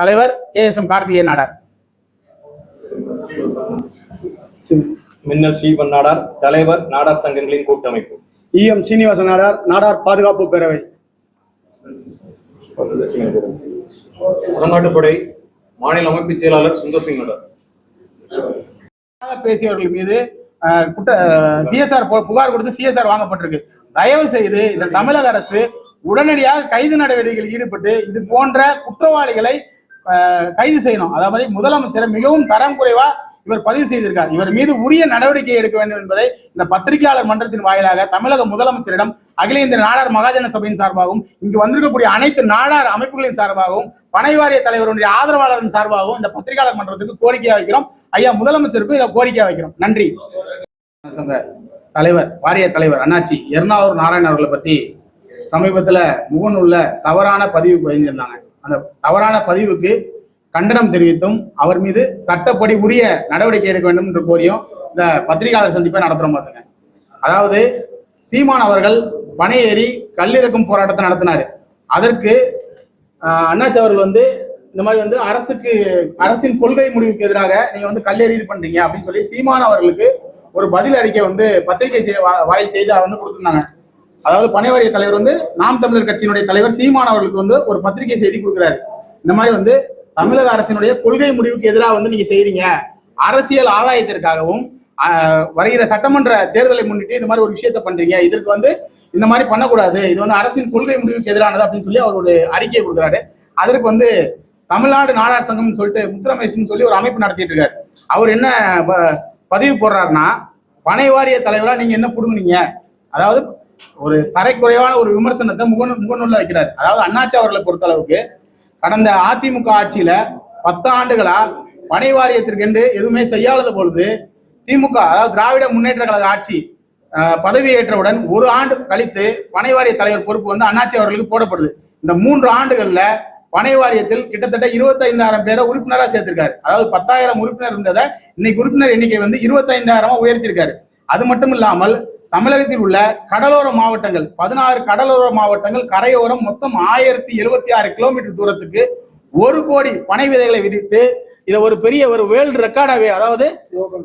தலைவர் A S M Karthikeyan Nadar. மின்னல் ஸ்ரீபன் நாடார் தலைவர் நாடார் சங்கங்களின் கூட்டமைப்பு. இஎம் சீனிவாச நாடார் நாடார் பாதுகாப்பு பேரவை. உடன்நாட்டுப்படை மாநில அமைப்புச் செயலாளர் சுந்தர் சிங் நாடார் பேசியவர்கள் மீது குற்ற சிஎஸ்ஆர் புகார் கொடுத்து சிஎஸ்ஆர் வாங்கப்பட்டிருக்கு. தயவு செய்து இந்த தமிழக அரசு உடனடியாக கைது நடவடிக்கைகளில் ஈடுபட்டு இது போன்ற குற்றவாளிகளை கைது செய்யணும். அதாவது முதலமைச்சர் மிகவும் தரம் குறைவா இவர் பதிவு செய்திருக்கார். இவர் மீது உரிய நடவடிக்கை எடுக்க வேண்டும் என்பதை இந்த பத்திரிகையாளர் மன்றத்தின் வாயிலாக தமிழக முதலமைச்சரிடம் அகில இந்திய நாடார் மகாஜன சபையின் சார்பாகவும் இங்கு வந்திருக்கக்கூடிய அனைத்து நாடார் அமைப்புகளின் சார்பாகவும் பனை வாரிய தலைவருடைய ஆதரவாளரின் சார்பாகவும் இந்த பத்திரிகையாளர் மன்றத்துக்கு கோரிக்கையா வைக்கிறோம். ஐயா முதலமைச்சருக்கும் இதை கோரிக்கையா வைக்கிறோம். நன்றி. சங்க தலைவர் வாரிய தலைவர் அண்ணாச்சி எர்ணாவூர் நாராயண அவர்களை பத்தி சமீபத்துல முகநூல்ல தவறான பதிவு பதிஞ்சிருந்தாங்க அந்த தவறான பதிவுக்கு கண்டனம் தெரிவித்தும் அவர் மீது சட்டப்படி உரிய நடவடிக்கை எடுக்க வேண்டும் என்று கோரியும் இந்த பத்திரிகையாளர் சந்திப்பை நடத்துகிறோம் பார்த்துங்க அதாவது சீமான் அவர்கள் பனையேறி கல்லிறக்கும் போராட்டத்தை நடத்தினார். அதற்கு அண்ணாச்சி அவர்கள் வந்து இந்த மாதிரி வந்து அரசுக்கு அரசின் கொள்கை முடிவுக்கு எதிராக நீங்க வந்து கல்லேறி இது பண்றீங்க அப்படின்னு சொல்லி சீமான் அவர்களுக்கு ஒரு பதில் அறிக்கை வந்து பத்திரிகை வா- வாயில் செய்தி வந்து கொடுத்துருந்தாங்க. அதாவது பனைவாரிய தலைவர் வந்து நாம் தமிழர் கட்சியினுடைய தலைவர் சீமான் அவர்களுக்கு வந்து ஒரு பத்திரிகை செய்தி கொடுக்குறாரு. இந்த மாதிரி வந்து தமிழக அரசினுடைய கொள்கை முடிவுக்கு எதிராக வந்து நீங்க செய்யறீங்க அரசியல் ஆதாயத்திற்காகவும் வருகிற சட்டமன்ற தேர்தலை முன்னிட்டு இந்த மாதிரி ஒரு விஷயத்த பண்றீங்க. இதற்கு வந்து இந்த மாதிரி பண்ணக்கூடாது. இது வந்து அரசின் கொள்கை முடிவுக்கு எதிரானது அப்படின்னு சொல்லி அவர் ஒரு அறிக்கையை கொடுக்குறாரு. அதற்கு வந்து தமிழ்நாடு நாடார் சங்கம்னு சொல்லிட்டு முத்துரமேசன் சொல்லி ஒரு அமைப்பு நடத்திட்டு இருக்காரு. அவர் என்ன ப- பதிவு போடுறாருன்னா பனை வாரிய தலைவரா நீங்க என்ன புடுங்குனீங்க? அதாவது ஒரு தரைக்குறைவான ஒரு விமர்சனத்தை முகநூ முகநூல்ல வைக்கிறார். அதாவது அண்ணாச்சி அவர்களை பொறுத்தளவுக்கு கடந்த அதிமுக ஆட்சியில பத்து ஆண்டுகளா பனை வாரியத்திற்கென்று எதுவுமே செய்யாத பொழுது திமுக அதாவது திராவிட முன்னேற்ற கழக ஆட்சி அஹ், பதவியேற்றவுடன் ஒரு ஆண்டு கழித்து பனை வாரிய தலைவர் பொறுப்பு வந்து அண்ணாச்சி அவர்களுக்கு போடப்படுது. இந்த மூன்று ஆண்டுகள்ல பனை வாரியத்தில் கிட்டத்தட்ட இருபத்தைந்தாயிரம் பேரை உறுப்பினரா சேர்த்திருக்காரு. அதாவது பத்தாயிரம் உறுப்பினர் இருந்ததை இன்னைக்கு உறுப்பினர் எண்ணிக்கை வந்து இருபத்தைந்தாயிரமா உயர்த்திருக்காரு. அது மட்டும் இல்லாமல் தமிழகத்தில் உள்ள கடலோர மாவட்டங்கள் பதினாறு கடலோர மாவட்டங்கள் கரையோரம் மொத்தம் ஆயிரத்தி எழுபத்தி ஆறு கிலோமீட்டர் தூரத்துக்கு ஒரு கோடி பனை விதைகளை விதித்து இதை ஒரு பெரிய ஒரு வேர்ல்டு ரெக்கார்டாவே அதாவது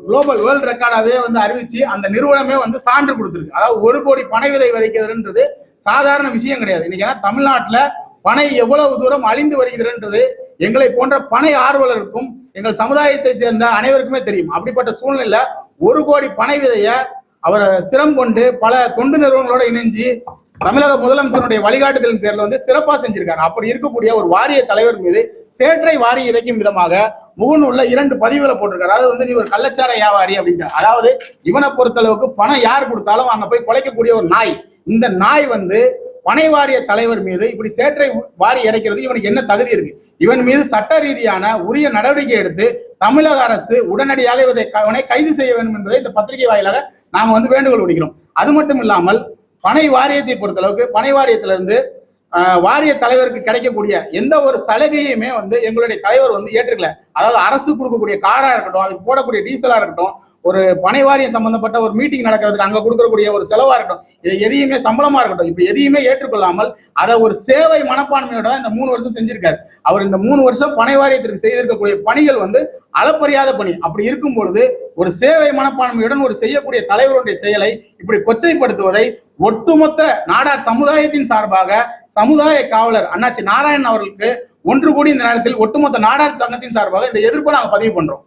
குளோபல் வேர்ல்டு ரெக்கார்டாவே வந்து அறிவிச்சு அந்த நிறுவனமே வந்து சான்று கொடுத்துருக்கு. அதாவது ஒரு கோடி பனை விதை விதைக்கிறதுன்றது சாதாரண விஷயம் கிடையாது. இன்னைக்கு ஏன்னா தமிழ்நாட்டுல பனை எவ்வளவு தூரம் அழிந்து வருகிறதுன்றது எங்களை போன்ற பனை ஆர்வலருக்கும் எங்கள் சமுதாயத்தை சேர்ந்த அனைவருக்குமே தெரியும். அப்படிப்பட்ட சூழ்நிலையில ஒரு கோடி பனை விதைய அவர் சிரம் கொண்டு பல தொண்டு நிறுவனங்களோட இணைஞ்சு தமிழக முதலமைச்சருடைய வழிகாட்டுதலின் பேர்ல வந்து சிறப்பா செஞ்சிருக்காரு. அப்படி இருக்கக்கூடிய ஒரு வாரிய தலைவர் மீது சேற்றை வாரி இறைக்கும் விதமாக முகநூல்ல இரண்டு பதிவுகளை போட்டிருக்காரு. அதாவது வந்து நீ ஒரு கள்ளச்சார வியாபாரி அப்படின்ற அதாவது இவனை பொறுத்தளவுக்கு பணம் யார் கொடுத்தாலும் அங்க போய் குலைக்கக்கூடிய ஒரு நாய். இந்த நாய் வந்து பனை வாரிய தலைவர் மீது இப்படி சேற்றை வாரி இறைக்கிறது இவனுக்கு என்ன தகுதி இருக்கு? இவன் மீது சட்ட ரீதியான உரிய நடவடிக்கை எடுத்து தமிழக அரசு உடனடியாக இவதை அவனை இவனை கைது செய்ய வேண்டும் என்பதை இந்த பத்திரிகை வாயிலாக நாங்கள் வந்து வேண்டுகோள் விடுக்கிறோம். அது மட்டும் இல்லாமல் பனை வாரியத்தை பொறுத்தளவுக்கு பனை வாரியத்திலிருந்து வாரிய தலைவருக்கு கிடைக்கக்கூடிய எந்த ஒரு சலுகையுமே வந்து எங்களுடைய தலைவர் வந்து ஏற்றுக்கல. அதாவது அரசு கொடுக்கக்கூடிய காரா இருக்கட்டும் அதுக்கு போடக்கூடிய டீசலா இருக்கட்டும் ஒரு பனை வாரியம் சம்பந்தப்பட்ட ஒரு மீட்டிங் நடக்கிறதுக்கு அங்க கொடுக்கக்கூடிய ஒரு செலவா இருக்கட்டும் இது எதையுமே சம்பளமா இருக்கட்டும் இப்ப எதையுமே ஏற்றுக்கொள்ளாமல் அதை ஒரு சேவை மனப்பான்மையோட தான் இந்த மூணு வருஷம் செஞ்சிருக்காரு. அவர் இந்த மூணு வருஷம் பனை வாரியத்திற்கு செய்திருக்கக்கூடிய பணிகள் வந்து அளப்பரியாத பணி. அப்படி இருக்கும் பொழுது ஒரு சேவை மனப்பான்மையுடன் ஒரு செய்யக்கூடிய தலைவருடைய செயலை இப்படி கொச்சைப்படுத்துவதை ஒட்டுமொத்த நாடார் சமுதாயத்தின் சார்பாக சமுதாய காவலர் அண்ணாச்சி நாராயணன் அவர்களுக்கு ஒன்று கூடி இந்த நேரத்தில் ஒட்டுமொத்த நாடார் சங்கத்தின் சார்பாக இந்த எதிர்ப்பை நாங்கள் பதிவு பண்றோம்.